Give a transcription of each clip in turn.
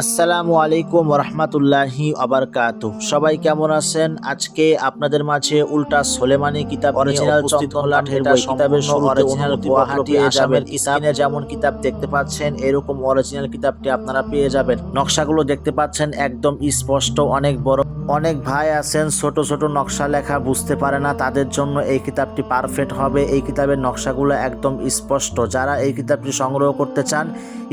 আসসালামু আলাইকুম রহমতুল্লাহি আবরকাত সবাই কেমন আছেন? আজকে আপনাদের মাঝে উল্টা সোলেমানি কিতাব অরিজিনাল অরিজিনাল গুয়াহাটি আসামের যেমন কিতাব দেখতে পাচ্ছেন এরকম অরিজিনাল কিতাবটি আপনারা পেয়ে যাবেন। নকশাগুলো দেখতে পাচ্ছেন একদম স্পষ্ট অনেক বড় অনেক ভাই আছেন, ছোট ছোট নকশা লেখা বুঝতে পারে না, তাদের জন্য এই কিতাবটি পারফেক্ট হবে। এই কিতাবের নকশাগুলো একদম স্পষ্ট। যারা এই কিতাবটি সংগ্রহ করতে চান,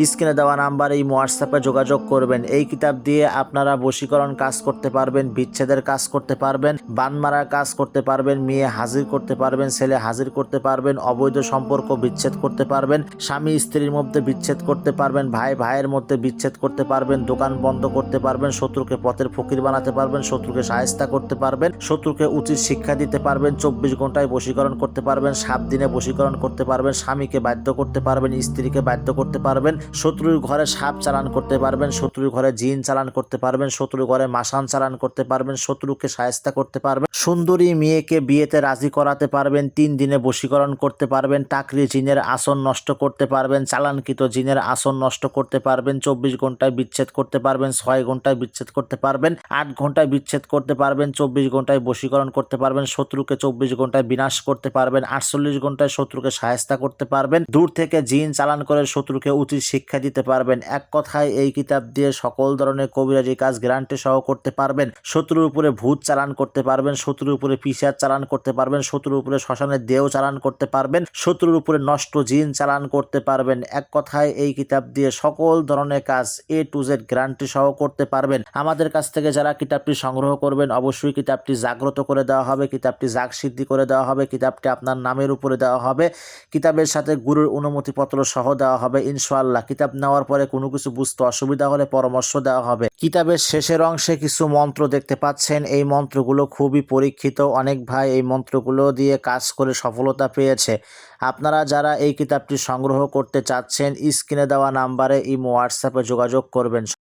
স্ক্রিনে দেওয়া নাম্বার এই হোয়াটসঅ্যাপে যোগাযোগ করবেন। এই কিতাব দিয়ে আপনারা বশীকরণ কাজ করতে পারবেন, বিচ্ছেদের কাজ করতে পারবেন, বান মারার কাজ করতে পারবেন, মেয়ে হাজির করতে পারবেন, ছেলে হাজির করতে পারবেন, অবৈধ সম্পর্ক বিচ্ছেদ করতে পারবেন, স্বামী স্ত্রীর মধ্যে বিচ্ছেদ করতে পারবেন, ভাই ভাইয়ের মধ্যে বিচ্ছেদ করতে পারবেন, দোকান বন্ধ করতে পারবেন, শত্রুকে পথের ফকির বানাতে পারবেন শত্রুকে সাহেস্তা করতে পারবেন শত্রুকে উচিত শিক্ষা দিতে পারবেন চব্বিশ ঘন্টায় বশীকরণ করতে পারবেন সাত দিনে বশীকরণ করতে পারবেন স্বামীকে বাধ্য করতে পারবেন স্ত্রীকে বাধ্য করতে পারবেন শত্রুর ঘরে সাপ চালান করতে পারবেন শত্রুর ঘরে জিন চালান করতে পারবেন শত্রুর ঘরে মাসান চালান করতে পারবেন শত্রুকে সাহেস্তা করতে পারবেন সুন্দরী মেয়েকে বিয়েতে রাজি করাতে পারবেন তিন দিনে বশীকরণ করতে পারবেন টাকরি জিনের আসন নষ্ট করতে পারবেন চালানকৃত জিনের আসন নষ্ট করতে পারবেন চব্বিশ ঘন্টায় বিচ্ছেদ করতে পারবেন ছয় ঘন্টায় বিচ্ছেদ করতে পারবেন আট ঘন্টায় বিচ্ছেদ করতে পারবেন, চব্বিশ ঘন্টায় বশীকরণ করতে পারবেন, শত্রুকে চব্বিশ ঘন্টায় বিনাশ করতে পারবেন, আটচল্লিশ ঘন্টায় শত্রুকে সাহেস্তা করতে পারবেন, দূর থেকে জিন চালান করে শত্রুকে উচিত শিক্ষা দিতে পারবেন। এক কথায় এই কিতাব দিয়ে সকল ধরনের কবিরাজি কাজ গ্যারান্টি সহ করতে পারবেন, শত্রুর উপরে ভূত চালান করতে পারবেন, শত্রুর উপরে পিসার চালান করতে পারবেন, শত্রুর উপরে শ্মশানের দেহ চালান করতে পারবেন, শত্রুর উপরে নষ্ট জিন চালান করতে পারবেন। এক কথায় এই কিতাব দিয়ে সকল ধরনের কাজ এ টু জেড গ্যারান্টি সহ করতে পারবেন। আমাদের কাছ থেকে যারা কিতাবটি সংগ্রহ করবেন, অবশ্যই কিতাবটি জাগ্রত করে দেওয়া হবে, কিতাবটি জাগ সিদ্ধি করে দেওয়া হবে, কিতাবটি আপনার নামের উপরে দেওয়া হবে, কিতাবের সাথে গুরুর অনুমতিপত্র সহ দেওয়া হবে, ইনশাআল্লাহ। কিতাব নেওয়ার পরে কোনো কিছু বুঝতে অসুবিধা হলে পরামর্শ দেওয়া হবে। কিতাবের শেষের অংশে কিছু মন্ত্র দেখতে পাচ্ছেন। এই মন্ত্রগুলো খুবই পরীক্ষিত। অনেক ভাই এই মন্ত্রগুলো দিয়ে কাজ করে সফলতা পেয়েছে। আপনারা যারা এই কিতাবটি সংগ্রহ করতে চাচ্ছেন, স্ক্রিনে দেওয়া নাম্বারে ইমো, হোয়াটসঅ্যাপে যোগাযোগ করবেন।